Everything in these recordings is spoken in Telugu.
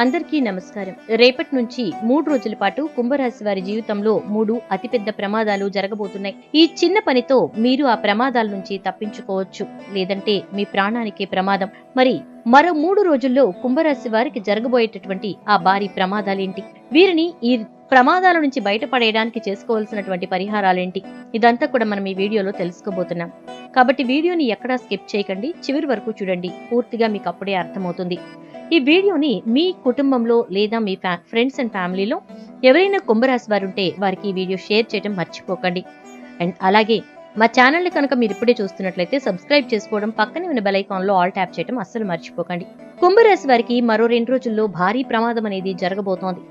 అందరికీ నమస్కారం. రేపటి నుంచి మూడు రోజుల పాటు కుంభరాశి వారి జీవితంలో మూడు అతిపెద్ద ప్రమాదాలు జరగబోతున్నాయి. ఈ చిన్న పనితో మీరు ఆ ప్రమాదాల నుంచి తప్పించుకోవచ్చు. లేదంటే మీ ప్రాణానికే ప్రమాదం. మరి మరో మూడు రోజుల్లో కుంభరాశి వారికి జరగబోయేటటువంటి ఆ భారీ ప్రమాదాలేంటి? వీరిని ఈ ప్రమాదాల నుంచి బయటపడేయడానికి చేసుకోవాల్సినటువంటి పరిహారాలేంటి? ఇదంతా కూడా మనం ఈ వీడియోలో తెలుసుకోబోతున్నాం. కాబట్టి వీడియోని ఎక్కడా స్కిప్ చేయకండి. చివరి వరకు చూడండి. పూర్తిగా మీకు అప్పుడే అర్థమవుతుంది. ఈ వీడియోని మీ కుటుంబంలో లేదా మీ ఫ్రెండ్స్ అండ్ ఫ్యామిలీలో ఎవరైనా కుంభరాశి వారు ఉంటే వారికి ఈ వీడియో షేర్ చేయడం మర్చిపోకండి. అండ్ అలాగే మా ఛానల్ని కనుక మీరు ఇప్పుడే చూస్తున్నట్లయితే సబ్స్క్రైబ్ చేసుకోవడం పక్కనే ఉన్న బెల్ ఐకాన్లో ఆల్ ట్యాప్ చేయడం అస్సలు మర్చిపోకండి. కుంభరాశి వారికి మరో రెండు రోజుల్లో భారీ ప్రమాదం అనేది జరగబోతోంది.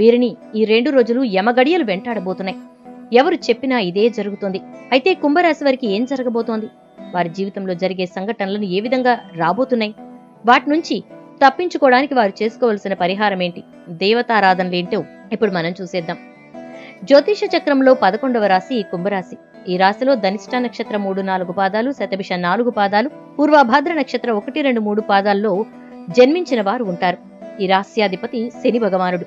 వీరిని ఈ రెండు రోజులు యమగడియలు వెంటాడబోతున్నాయి. ఎవరు చెప్పినా ఇదే జరుగుతోంది. అయితే కుంభరాశి వారికి ఏం జరగబోతోంది? వారి జీవితంలో జరిగే సంఘటనలను ఏ విధంగా రాబోతున్నాయి? వాటి నుంచి తప్పించుకోవడానికి వారు చేసుకోవలసిన పరిహారం ఏంటి? దేవతారాధనలేంటో ఇప్పుడు మనం చూసేద్దాం. జ్యోతిష చక్రంలో పదకొండవ రాశి కుంభరాశి. ఈ రాశిలో ధనిష్ట నక్షత్రం మూడు నాలుగు పాదాలు శతభిష నాలుగు పాదాలు పూర్వభాద్ర నక్షత్రం ఒకటి రెండు మూడు పాదాల్లో జన్మించిన వారు ఉంటారు. ఈ రాశ్యాధిపతి శని భగవానుడు.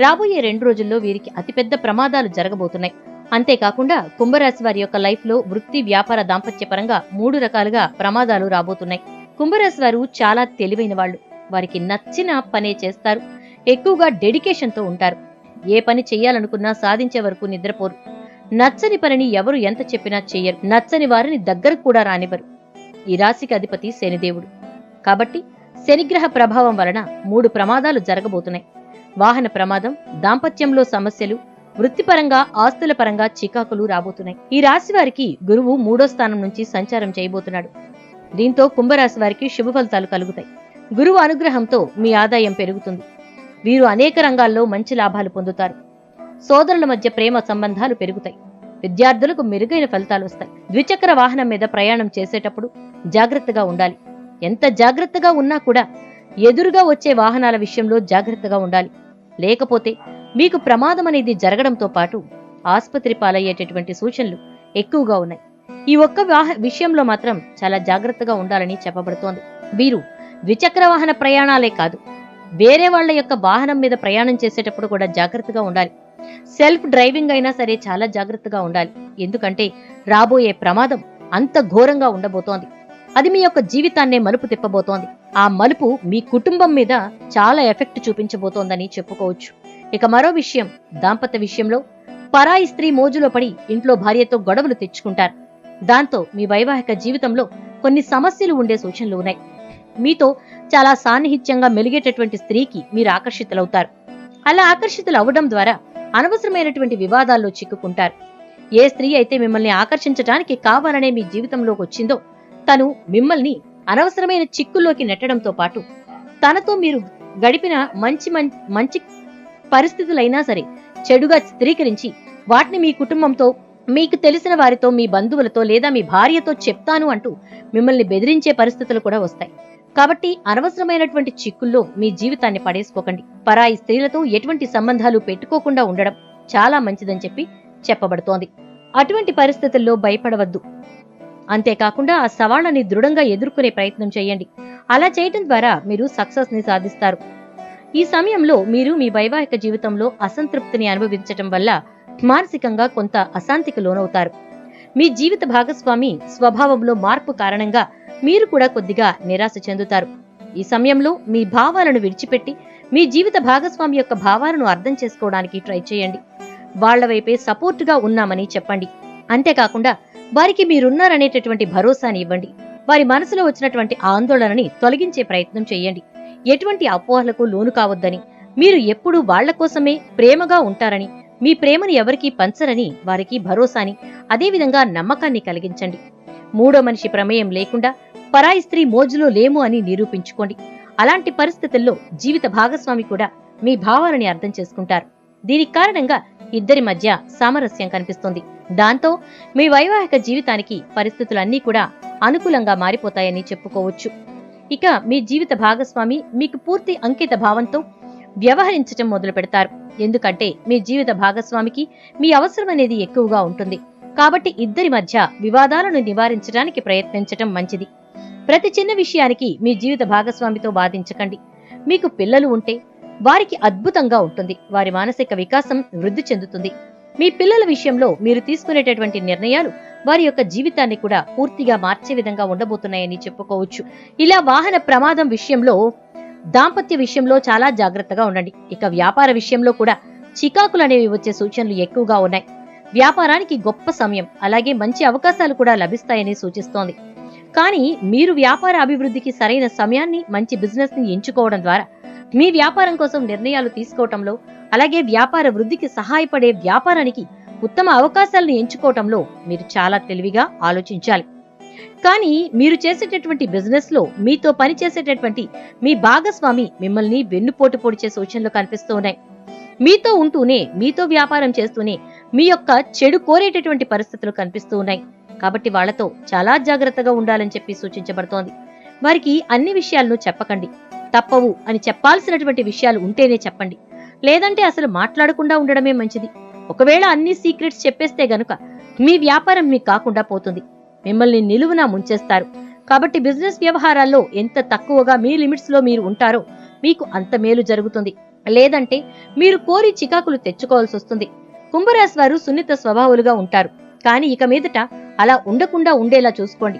రాబోయే రెండు రోజుల్లో వీరికి అతిపెద్ద ప్రమాదాలు జరగబోతున్నాయి. అంతేకాకుండా కుంభరాశి వారి యొక్క లైఫ్లో వృత్తి వ్యాపార దాంపత్య పరంగా మూడు రకాలుగా ప్రమాదాలు రాబోతున్నాయి. కుంభరాశి వారు చాలా తెలివైన వాళ్ళు. వారికి నచ్చిన పనే చేస్తారు. ఎక్కువగా డెడికేషన్తో ఉంటారు. ఏ పని చెయ్యాలనుకున్నా సాధించే వరకు నిద్రపోరు. నచ్చని పనిని ఎవరు ఎంత చెప్పినా చెయ్యరు నచ్చని వారిని దగ్గరకు కూడా రానివ్వరు. ఈ రాశికి అధిపతి శనిదేవుడు. కాబట్టి శనిగ్రహ ప్రభావం వలన మూడు ప్రమాదాలు జరగబోతున్నాయి. వాహన ప్రమాదం దాంపత్యంలో సమస్యలు వృత్తిపరంగా ఆస్తుల పరంగా చికాకులు రాబోతున్నాయి. ఈ రాశి వారికి గురువు మూడో స్థానం నుంచి సంచారం చేయబోతున్నాడు. దీంతో కుంభరాశి వారికి శుభ ఫలితాలు కలుగుతాయి. గురువు అనుగ్రహంతో మీ ఆదాయం పెరుగుతుంది. వీరు అనేక రంగాల్లో మంచి లాభాలు పొందుతారు. సోదరుల మధ్య ప్రేమ సంబంధాలు పెరుగుతాయి. విద్యార్థులకు మెరుగైన ఫలితాలు వస్తాయి. ద్విచక్ర వాహనం మీద ప్రయాణం చేసేటప్పుడు జాగ్రత్తగా ఉండాలి. ఎంత జాగ్రత్తగా ఉన్నా కూడా ఎదురుగా వచ్చే వాహనాల విషయంలో జాగ్రత్తగా ఉండాలి. లేకపోతే మీకు ప్రమాదం అనేది జరగడంతో పాటు ఆసుపత్రి పాలయ్యేటటువంటి సూచనలు ఎక్కువగా ఉన్నాయి. ఈ ఒక్క విషయంలో మాత్రం చాలా జాగ్రత్తగా ఉండాలని చెప్పబడుతోంది. వీరు ద్విచక్ర వాహన ప్రయాణాలే కాదు. వేరే వాళ్ళ యొక్క వాహనం మీద ప్రయాణం చేసేటప్పుడు కూడా జాగ్రత్తగా ఉండాలి. సెల్ఫ్ డ్రైవింగ్ అయినా సరే చాలా జాగ్రత్తగా ఉండాలి. ఎందుకంటే రాబోయే ప్రమాదం అంత ఘోరంగా ఉండబోతోంది. అది మీ యొక్క జీవితాన్నే మలుపు తిప్పబోతోంది. ఆ మలుపు మీ కుటుంబం మీద చాలా ఎఫెక్ట్ చూపించబోతోందని చెప్పుకోవచ్చు. ఇక మరో విషయం దాంపత్య విషయంలో పరాయి స్త్రీ మోజులో పడి ఇంట్లో భార్యతో గొడవలు తెచ్చుకుంటారు. దాంతో మీ వైవాహిక జీవితంలో కొన్ని సమస్యలు ఉండే సూచనలు ఉన్నాయి. మీతో చాలా సాన్నిహిత్యంగా మెలిగేటటువంటి స్త్రీకి మీరు ఆకర్షితులవుతారు. అలా ఆకర్షితులు అవ్వడం ద్వారా అనవసరమైనటువంటి వివాదాల్లో చిక్కుకుంటారు. ఏ స్త్రీ అయితే మిమ్మల్ని ఆకర్షించడానికి కావాలనే మీ జీవితంలోకి వచ్చిందో తను మిమ్మల్ని అనవసరమైన చిక్కుల్లోకి నెట్టడంతో పాటు తనతో మీరు గడిపిన మంచి మం- మంచి పరిస్థితులైనా సరే చెడుగా చిత్రీకరించి వాటిని మీ కుటుంబంతో మీకు తెలిసిన వారితో మీ బంధువులతో లేదా మీ భార్యతో చెప్తాను అంటూ మిమ్మల్ని బెదిరించే పరిస్థితులు కూడా వస్తాయి. కాబట్టి అనవసరమైనటువంటి చిక్కుల్లో మీ జీవితాన్ని పడేసుకోకండి. పరాయి స్త్రీలతో ఎటువంటి సంబంధాలు పెట్టుకోకుండా ఉండడం చాలా మంచిదని చెప్పి చెప్పబడుతోంది. అటువంటి పరిస్థితుల్లో భయపడవద్దు. అంతేకాకుండా ఆ సవాళ్ళని దృఢంగా ఎదుర్కొనే ప్రయత్నం చేయండి. అలా చేయటం ద్వారా మీరు సక్సెస్ని సాధిస్తారు. ఈ సమయంలో మీరు మీ వైవాహిక జీవితంలో అసంతృప్తిని అనుభవించటం వల్ల మానసికంగా కొంత అశాంతికి లోనవుతారు. మీ జీవిత భాగస్వామి స్వభావంలో మార్పు కారణంగా మీరు కూడా కొద్దిగా నిరాశ చెందుతారు. ఈ సమయంలో మీ భావాలను విడిచిపెట్టి మీ జీవిత భాగస్వామి యొక్క భావాలను అర్థం చేసుకోవడానికి ట్రై చేయండి. వాళ్ళ వైపే సపోర్టుగా ఉన్నామని చెప్పండి. అంతేకాకుండా వారికి మీరున్నారనేటటువంటి భరోసాని ఇవ్వండి. వారి మనసులో వచ్చినటువంటి ఆందోళనని తొలగించే ప్రయత్నం చేయండి. ఎటువంటి అపోహలకు లోను కావద్దని మీరు ఎప్పుడూ వాళ్ళ కోసమే ప్రేమగా ఉంటారని మీ ప్రేమను ఎవరికీ పంచరని వారికి భరోసాని అదేవిధంగా నమ్మకాన్ని కలిగించండి. మూడో మనిషి ప్రమేయం లేకుండా పరాయి స్త్రీ మోజులో లేము అని నిరూపించుకోండి. అలాంటి పరిస్థితుల్లో జీవిత భాగస్వామి కూడా మీ భావాలని అర్థం చేసుకుంటారు. దీనికి కారణంగా ఇద్దరి మధ్య సామరస్యం కనిపిస్తుంది. దాంతో మీ వైవాహిక జీవితానికి పరిస్థితులన్నీ కూడా అనుకూలంగా మారిపోతాయని చెప్పుకోవచ్చు. ఇక మీ జీవిత భాగస్వామి మీకు పూర్తి అంకిత భావంతో వ్యవహరించటం మొదలు పెడతారు ఎందుకంటే మీ జీవిత భాగస్వామికి మీ అవసరం అనేది ఎక్కువగా ఉంటుంది. కాబట్టి ఇద్దరి మధ్య వివాదాలను నివారించడానికి ప్రయత్నించటం మంచిది. ప్రతి చిన్న విషయానికి మీ జీవిత భాగస్వామితో వాదించకండి. మీకు పిల్లలు ఉంటే వారికి అద్భుతంగా ఉంటుంది. వారి మానసిక వికాసం వృద్ధి చెందుతుంది. మీ పిల్లల విషయంలో మీరు తీసుకునేటటువంటి నిర్ణయాలు వారి యొక్క జీవితాన్ని కూడా పూర్తిగా మార్చే విధంగా ఉండబోతున్నాయని చెప్పుకోవచ్చు. ఇలా వాహన ప్రమాదం విషయంలో దాంపత్య విషయంలో చాలా జాగ్రత్తగా ఉండండి. ఇక వ్యాపార విషయంలో కూడా చికాకులు అనేవి వచ్చే సూచనలు ఎక్కువగా ఉన్నాయి. వ్యాపారానికి గొప్ప సమయం అలాగే మంచి అవకాశాలు కూడా లభిస్తాయని సూచిస్తోంది. కానీ మీరు వ్యాపార అభివృద్ధికి సరైన సమయాన్ని మంచి బిజినెస్ని ఎంచుకోవడం ద్వారా మీ వ్యాపారం కోసం నిర్ణయాలు తీసుకోవటంలో అలాగే వ్యాపార వృద్ధికి సహాయపడే వ్యాపారానికి ఉత్తమ అవకాశాలను ఎంచుకోవటంలో మీరు చాలా తెలివిగా ఆలోచించాలి. కానీ మీరు చేసేటటువంటి బిజినెస్లో మీతో పని చేసేటటువంటి మీ భాగస్వామి మిమ్మల్ని వెన్నుపోటు పొడిచే సూచనలు కనిపిస్తూ ఉన్నాయి. మీతో ఉంటూనే మీతో వ్యాపారం చేస్తూనే మీ యొక్క చెడు కోరేటటువంటి పరిస్థితులు కనిపిస్తూ ఉన్నాయి. కాబట్టి వాళ్ళతో చాలా జాగ్రత్తగా ఉండాలని చెప్పి సూచించబడుతోంది. వారికి అన్ని విషయాలను చెప్పకండి. తప్పవు అని చెప్పాల్సినటువంటి విషయాలు ఉంటేనే చెప్పండి. లేదంటే అసలు మాట్లాడకుండా ఉండడమే మంచిది. ఒకవేళ అన్ని సీక్రెట్స్ చెప్పేస్తే గనుక మీ వ్యాపారం మీకు కాకుండా పోతుంది. మిమ్మల్ని నిలువున ముంచేస్తారు. కాబట్టి బిజినెస్ వ్యవహారాల్లో ఎంత తక్కువగా మీ లిమిట్స్లో మీరు ఉంటారో మీకు అంత మేలు జరుగుతుంది. లేదంటే మీరు కోరి చికాకులు తెచ్చుకోవాల్సి వస్తుంది కుంభరాశి వారు సున్నిత స్వభావులుగా ఉంటారు. కానీ ఇక మీదట అలా ఉండకుండా ఉండేలా చూసుకోండి.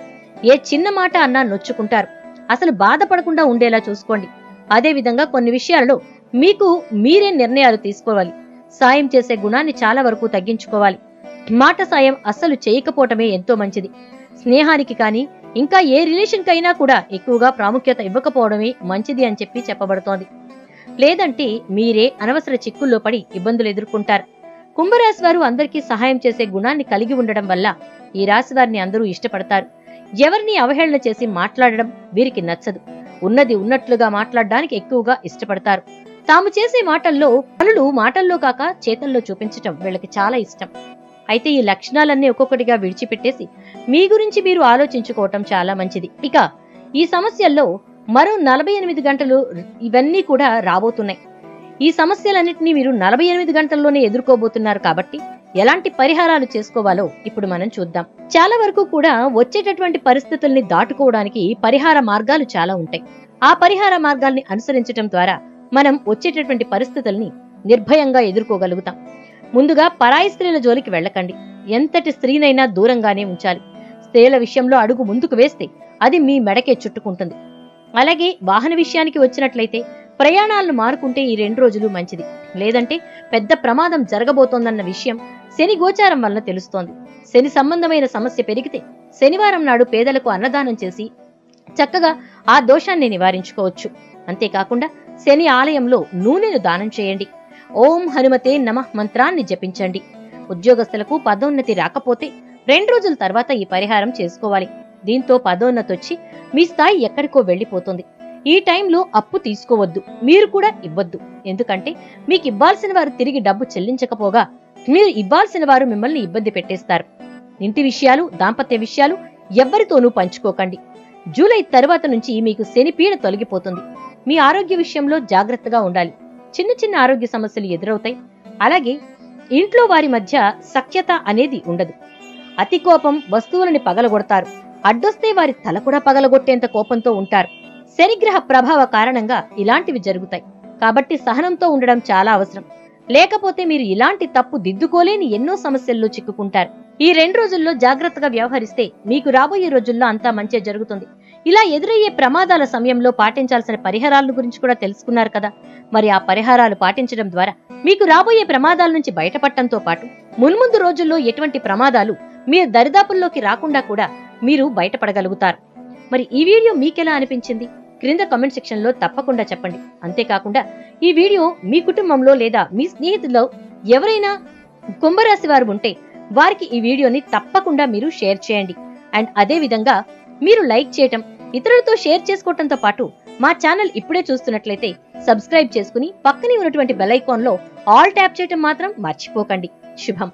ఏ చిన్న మాట అన్నా నొచ్చుకుంటారు. అసలు బాధపడకుండా ఉండేలా చూసుకోండి. అదేవిధంగా కొన్ని విషయాలలో మీకు మీరే నిర్ణయాలు తీసుకోవాలి. సాయం చేసే గుణాన్ని చాలా వరకు తగ్గించుకోవాలి. మాట సాయం అస్సలు చేయకపోవటమే ఎంతో మంచిది. స్నేహానికి కానీ ఇంకా ఏ రిలేషన్కి అయినా కూడా ఎక్కువగా ప్రాముఖ్యత ఇవ్వకపోవడమే మంచిది అని చెప్పి చెప్పబడుతోంది. లేదంటే మీరే అనవసర చిక్కుల్లో పడి ఇబ్బందులు ఎదుర్కొంటారు. కుంభరాశి వారు అందరికీ సహాయం చేసే గుణాన్ని కలిగి ఉండడం వల్ల ఈ రాశి వారిని అందరూ ఇష్టపడతారు. ఎవరిని అవహేళన చేసి మాట్లాడడం వీరికి నచ్చదు. ఉన్నది ఉన్నట్లుగా మాట్లాడడానికి ఎక్కువగా ఇష్టపడతారు. తాము చేసే మాటల్లో పనులు మాటల్లో కాక చేతల్లో చూపించటం వీళ్ళకి చాలా ఇష్టం. అయితే ఈ లక్షణాలన్నీ ఒక్కొక్కటిగా విడిచిపెట్టేసి మీ గురించి మీరు ఆలోచించుకోవటం చాలా మంచిది. ఇక ఈ సమస్యల్లో మరో నలభై ఎనిమిది గంటలు ఇవన్నీ కూడా రాబోతున్నాయి. ఈ సమస్యలన్నింటినీ మీరు నలభై ఎనిమిది గంటల్లోనే ఎదుర్కోబోతున్నారు కాబట్టి ఎలాంటి పరిహారాలు చేసుకోవాలో ఇప్పుడు మనం చూద్దాం. చాలా వరకు కూడా వచ్చేటటువంటి పరిస్థితుల్ని దాటుకోవడానికి పరిహార మార్గాలు చాలా ఉంటాయి. ఆ పరిహార మార్గాల్ని అనుసరించడం ద్వారా మనం వచ్చేటటువంటి పరిస్థితుల్ని నిర్భయంగా ఎదుర్కోగలుగుతాం. ముందుగా పరాయి స్త్రీల జోలికి వెళ్ళకండి. ఎంతటి స్త్రీనైనా దూరంగానే ఉంచాలి. స్త్రీల విషయంలో అడుగు ముందుకు వేస్తే అది మీ మెడకే చుట్టుకుంటుంది. అలాగే వాహన విషయానికి వచ్చినట్లయితే ప్రయాణాలను మారుకుంటే ఈ రెండు రోజులు మంచిది. లేదంటే పెద్ద ప్రమాదం జరగబోతోందన్న విషయం శని గోచారం వలన తెలుస్తోంది. శని సంబంధమైన సమస్య పెరిగితే శనివారం నాడు పేదలకు అన్నదానం చేసి చక్కగా ఆ దోషాన్ని నివారించుకోవచ్చు. అంతేకాకుండా శని ఆలయంలో నూనెను దానం చేయండి. ఓం హనుమతే నమః మంత్రాన్ని జపించండి. ఉద్యోగస్తులకు పదోన్నతి రాకపోతే రెండు రోజుల తర్వాత ఈ పరిహారం చేసుకోవాలి. దీంతో పదోన్నతి వచ్చి మీ స్థాయి ఎక్కడికో వెళ్ళిపోతుంది ఈ టైంలో అప్పు తీసుకోవద్దు మీరు కూడా ఇవ్వద్దు. ఎందుకంటే మీకు ఇవ్వాల్సిన వారు తిరిగి డబ్బు చెల్లించకపోగా మీరు ఇవ్వాల్సిన వారు మిమ్మల్ని ఇబ్బంది పెట్టేస్తారు. ఇంటి విషయాలు దాంపత్య విషయాలు ఎవ్వరితోనూ పంచుకోకండి. జూలై తర్వాత నుంచి మీకు శనిపీడ తొలగిపోతుంది. మీ ఆరోగ్య విషయంలో జాగ్రత్తగా ఉండాలి. చిన్న చిన్న ఆరోగ్య సమస్యలు ఎదురవుతాయి. అలాగే ఇంట్లో వారి మధ్య సఖ్యత అనేది ఉండదు. అతి కోపం వస్తువులని పగలగొడతారు. అడ్డొస్తే వారి తల కూడా పగలగొట్టేంత కోపంతో ఉంటారు. శనిగ్రహ ప్రభావ కారణంగా ఇలాంటివి జరుగుతాయి. కాబట్టి సహనంతో ఉండడం చాలా అవసరం. లేకపోతే మీరు ఇలాంటి తప్పు దిద్దుకోలేని ఎన్నో సమస్యల్లో చిక్కుకుంటారు. ఈ రెండు రోజుల్లో జాగ్రత్తగా వ్యవహరిస్తే మీకు రాబోయే రోజుల్లో అంతా మంచి జరుగుతుంది. ఇలా ఎదురయ్యే ప్రమాదాల సమయంలో పాటించాల్సిన పరిహారాల గురించి కూడా తెలుసుకున్నారు కదా. మరి ఆ పరిహారాలు పాటించడం ద్వారా మీకు రాబోయే ప్రమాదాల నుంచి బయటపడటంతో పాటు మున్ముందు రోజుల్లో ఎటువంటి ప్రమాదాలు మీ దరిదాపుల్లోకి రాకుండా కూడా మీరు బయటపడగలుగుతారు. మరి ఈ వీడియో మీకెలా అనిపించింది? క్రింద కామెంట్ సెక్షన్లో తప్పకుండా చెప్పండి. అంతేకాకుండా ఈ వీడియో మీ కుటుంబంలో లేదా మీ స్నేహితుల్లో ఎవరైనా కుంభరాశి వారు ఉంటే వారికి ఈ వీడియోని తప్పకుండా మీరు షేర్ చేయండి. అండ్ అదే విధంగా మీరు లైక్ చేయటం ఇతరులతో షేర్ చేసుకోవటంతో పాటు మా ఛానల్ ఇప్పుడే చూస్తున్నట్లయితే సబ్స్క్రైబ్ చేసుకుని పక్కనే ఉన్నటువంటి బెల్ ఐకాన్లో ఆల్ ట్యాప్ చేయటం మాత్రం మర్చిపోకండి. శుభం.